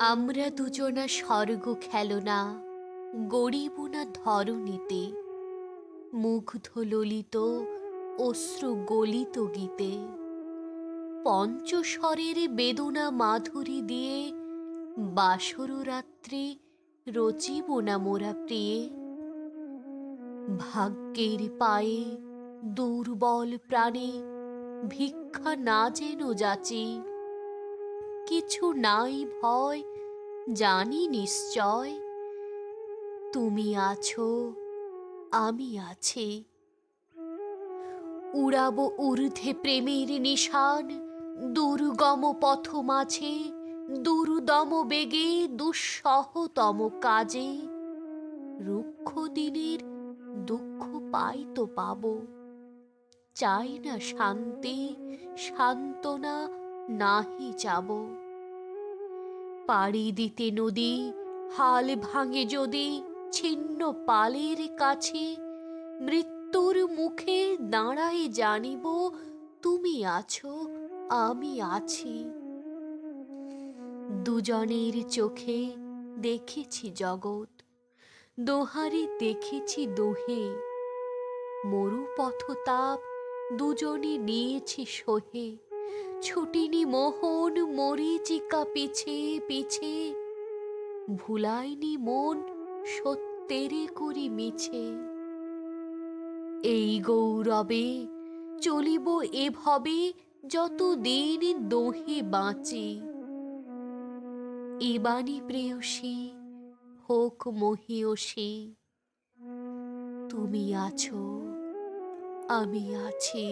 আমরা দুজনা স্বর্গ খেলনা গড়িব না ধরণীতে। মুগ্ধ ললিত, অশ্রু গলিত গীতে। পঞ্চস্বরের বেদনা মাধুরী দিয়ে বাসর রাত্রে রচিব না মোরা প্রিয়ে। ভাগ্যের পায়ে দুর্বল প্রাণে ভিক্ষা না যেন যাচি। কিছু নাই ভয়, জানি নিশ্চয়। তুমি আছো, আমি আছি। উড়াবো ঊর্ধ্বে প্রেমের নিশান, দুর্গম পথ মাঝে, দুর্দম বেগে, দুঃসহতম কাজে। রুক্ষ দিনের দুঃখ পাই তো পাব। চাই না শান্তি, সান্ত্বনা নাহি যাব পাড়ি দিতে নদী, হাল ভাঙে যদি ছিন্ন পালের কাছে, মৃত্যুর মুখে দাঁড়াই জানিব, তুমি আছো, আমি আছি। দুজনের চোখে দেখেছি জগৎ, দোহারি দেখেছি দোহে। মরু পথতাপ দুজনে নিয়েছি সহে। ছুটিনি মোহন মরিচিকা পিছে পিছে। ভুলাইনি মন সত্যেরে করি মিছে। এই গৌরবে চলিব এভাবে যত দিন দোহে বাঁচি। এবাণী প্রেয়সী হোক মহিয়সী, তুমি আছো, আমি আছি।